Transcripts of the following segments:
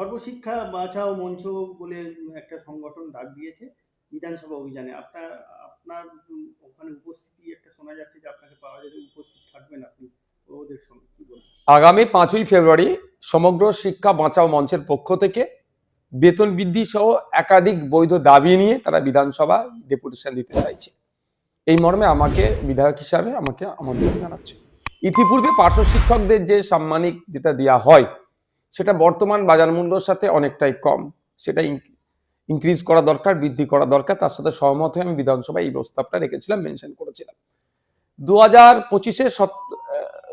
সর্বশিক্ষা বাঁচাও মঞ্চ বলে একটা সংগঠন ডাক দিয়েছে বিধানসভা অভিযানে। আপনার আপনার ওখানে উপস্থিতি একটা শোনা যাচ্ছে যে আপনাকে পাওয়া যাবে, উপস্থিত থাকবেন আপনি ওদের সঙ্গে, কি বলবেন? আগামী পাঁচই ফেব্রুয়ারি সমগ্র শিক্ষা বাঁচাও মঞ্চের পক্ষ থেকে বেতন বৃদ্ধি সহ একাধিক বৈধ দাবি নিয়ে তারা বিধানসভা ডেপুটেশন দিতে চাইছে। এই মর্মে আমাকে বিধায়ক হিসাবে আমাকে আমন্ত্রণ জানাচ্ছে। ইতিপূর্বে পার্শ্ব শিক্ষকদের যে সাম্মানিক যেটা দেওয়া হয় সেটা বর্তমান বাজার মূল্যর সাথে অনেকটাই কম। সেটা ইনক্রিজ করা দরকার, বৃদ্ধি করা দরকার। তার সাথে সহমত হয়ে আমি বিধানসভায় এই প্রস্তাবটা রেখেছিলাম মেনশন করেছিলাম। দু হাজার পঁচিশে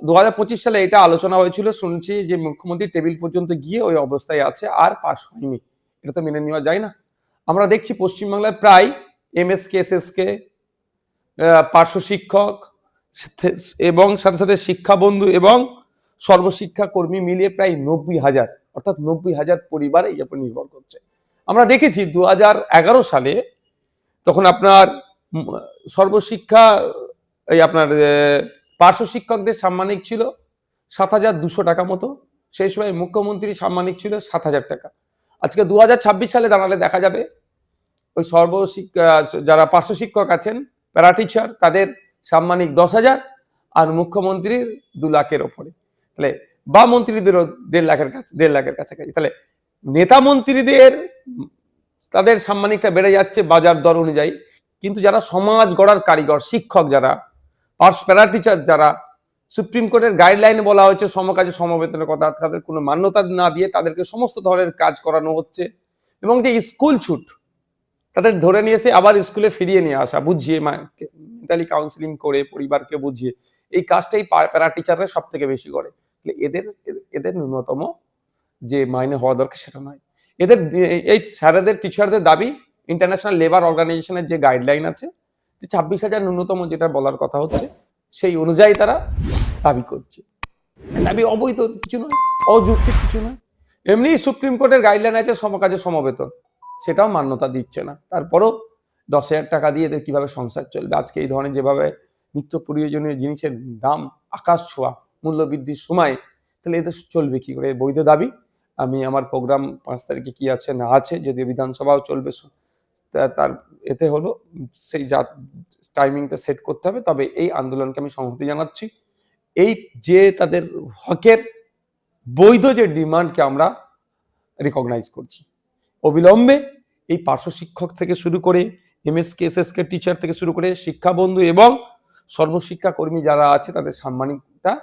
দু হাজার পঁচিশ সালে এটা আলোচনা হয়েছিল। শুনছি যে মুখ্যমন্ত্রী টেবিল পর্যন্ত গিয়ে ওই অবস্থায় আছে, আর পাশ হয়নি। এটা তো মেনে নেওয়া যায় না। আমরা দেখছি পশ্চিমবাংলায় প্রায় M S K S S K পার্শ্ব শিক্ষক এবং সাথে সাথে শিক্ষা বন্ধু এবং সর্বশিক্ষা কর্মী মিলিয়ে প্রায় নব্বই হাজার, অর্থাৎ নব্বই হাজার পরিবার এই উপর নির্ভর করছে। আমরা দেখেছি দু সালে তখন আপনার সর্বশিক্ষা, এই আপনার পার্শ্ব শিক্ষকদের সাম্মানিক ছিল সাত হাজার দুশো টাকা মতো, সেই সময় মুখ্যমন্ত্রী সাম্মানিক ছিল সাত হাজার টাকা। আজকে দু হাজার ছাব্বিশ সালে দাঁড়ালে দেখা যাবে, ওই সর্বশিক্ষা যারা পার্শ্ব শিক্ষক আছেন প্যারা টিচার তাদের সাম্মানিক দশ হাজার আর মুখ্যমন্ত্রীর দু লাখের ওপরে। তাহলে বা মন্ত্রীদেরও দেড় লাখের কাছে দেড় লাখের কাছাকাছি। তাহলে নেতা মন্ত্রীদের তাদের সাম্মানিকটা বেড়ে যাচ্ছে বাজার দর অনুযায়ী। কিন্তু যারা সমাজ গড়ার কারিগর, শিক্ষক যারা, পার্স প্যারা টিচার যারা, সুপ্রিম কোর্টের গাইডলাইনে বলা হয়েছে সমকাজে সমবেতনের কথা, তাদের কোনো মান্যতা না দিয়ে তাদেরকে সমস্ত ধরনের কাজ করানো হচ্ছে এবং যে স্কুল ছুট, তাদের ধরে নিয়ে এসে আবার স্কুলে ফিরিয়ে নিয়ে আসা, বুঝিয়ে মেন্টালি কাউন্সিলিং করে, পরিবারকে বুঝিয়ে, এই কাজটাই প্যারা টিচাররা সব থেকে বেশি করে। এদের এদের ন্যূনতম যে মাইনে হওয়া দরকার সেটা নয়। এদের এই স্যারেদের, টিচারদের দাবি ইন্টারন্যাশনাল লেবার অর্গানাইজেশনের যে গাইডলাইন আছে, যে ছাব্বিশ হাজার ন্যূনতম যেটা বলার কথা হচ্ছে, সেই অনুযায়ী তারা দাবি করছে। দাবি অবৈধ কিছু নয়, অযৌক্তিক কিছু নয়। এমনি সুপ্রিম কোর্টের গাইডলাইন আছে সমকাজে সমবেতন, সেটাও মান্যতা দিচ্ছে না। তারপরও দশ হাজার টাকা দিয়ে এদের কীভাবে সংসার চলবে? আজকে এই ধরনের যেভাবে নিত্য প্রয়োজনীয় জিনিসের দাম আকাশ ছোঁয়া মূল্য বৃদ্ধির সময়, তাহলে এদের চলবে কি করে? বৈধ দাবি। আমি আমার প্রোগ্রাম পাঁচ তারিখে কি আছে? না আছে। যদিও বিধানসভাও চলবে তার এতে হলো, সেই যা টাইমিংটা সেট করতে হবে। তবে এই আন্দোলনকে আমি সংহতি জানাচ্ছি। এই যে তাদের হকের বৈধ যে ডিমান্ডকে আমরা রিকগনাইজ করছি, অবিলম্বে এই পার্শ্ব শিক্ষক থেকে শুরু করে এমএসকে এসএসকে টিচার থেকে শুরু করে শিক্ষা বন্ধু এবং সর্বশিক্ষা কর্মী যারা আছে, তাদের সাম্মানিকটা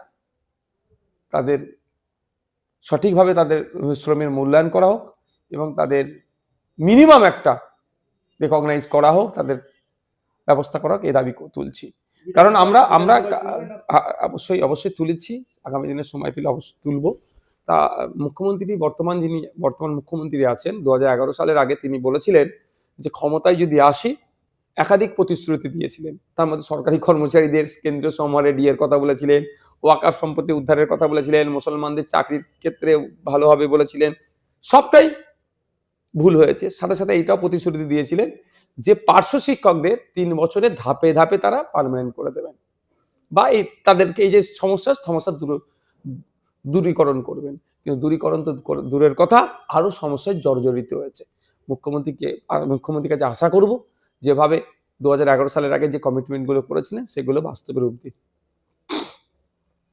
তাদের সঠিকভাবে তাদের শ্রমের মূল্যায়ন করা হোক এবং তাদের মিনিমাম একটা রেকগনাইজ করা হোক, তাদের ব্যবস্থা করা হোক এ দাবি তুলছি। কারণ আমরা আমরা অবশ্যই অবশ্যই তুলেছি। আগামী দিনে সময় পেলে অবশ্যই তুলব। তা, মুখ্যমন্ত্রী বর্তমান যিনি, বর্তমান মুখ্যমন্ত্রী আছেন, দু হাজার এগারো সালের আগে তিনি বলেছিলেন যে ক্ষমতায় যদি আসি একাধিক প্রতিশ্রুতি দিয়েছিলেন। তার মধ্যে সরকারি কর্মচারীদের কেন্দ্রীয় সমরে ডিএর কথা বলেছিলেন, ওয়াকাফ সম্পত্তি উদ্ধারের কথা বলেছিলেন, মুসলমানদের চাকরির ক্ষেত্রে ভালো হবে বলেছিলেন। সবটাই ভুল হয়েছে। সাথে সাথে এইটাও প্রতিশ্রুতি দিয়েছিলেন যে পার্শ্ব শিক্ষকদের তিন বছরে ধাপে ধাপে তারা পার্মানেন্ট করে দেবেন। বা এই তাদেরকে এই যে সমস্যা সমস্যা দূর, দূরীকরণ করবেন। কিন্তু দূরীকরণ তো দূরের কথা আরও সমস্যায় জর্জরিত হয়েছে। মুখ্যমন্ত্রীকে, মুখ্যমন্ত্রীর কাছে আশা করব যেভাবে দু হাজার এগারো সালের আগে যে কমিটমেন্টগুলো করেছিলেন সেগুলো বাস্তবে রূপ দিন